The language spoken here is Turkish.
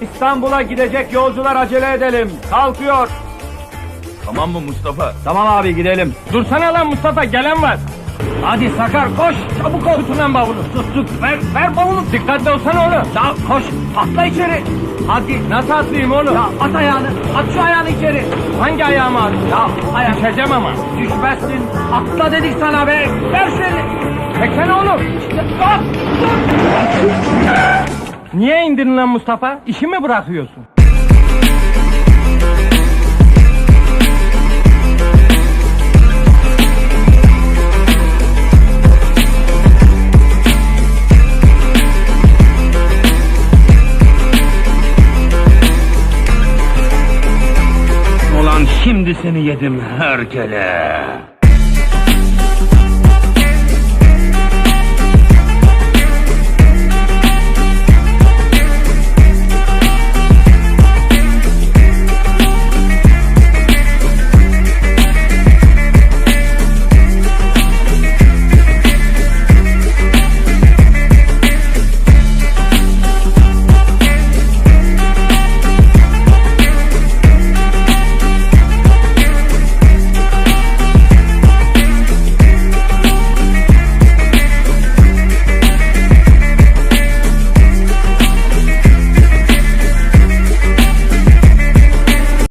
İstanbul'a gidecek yolcular acele edelim. Kalkıyor. Tamam mı Mustafa? Tamam abi gidelim. Dursana lan Mustafa gelen var. Hadi Sakar koş çabuk ol. Tutun lan bavulu. Tut tut ver, ver bavulu. Dikkatli olsana oğlum. Ya koş atla içeri. Hadi nasıl atlayayım oğlum? Ya at ayağını at şu ayağını içeri. Hangi ayağımı at? Ya ayak. Düşeceğim ama. Düşmezsin. Atla dedik sana be. Ver şunu. Çeksene oğlum. Bak. Niye indirin lan Mustafa? İşi mi bırakıyorsun? Ulan şimdi seni yedim herkele.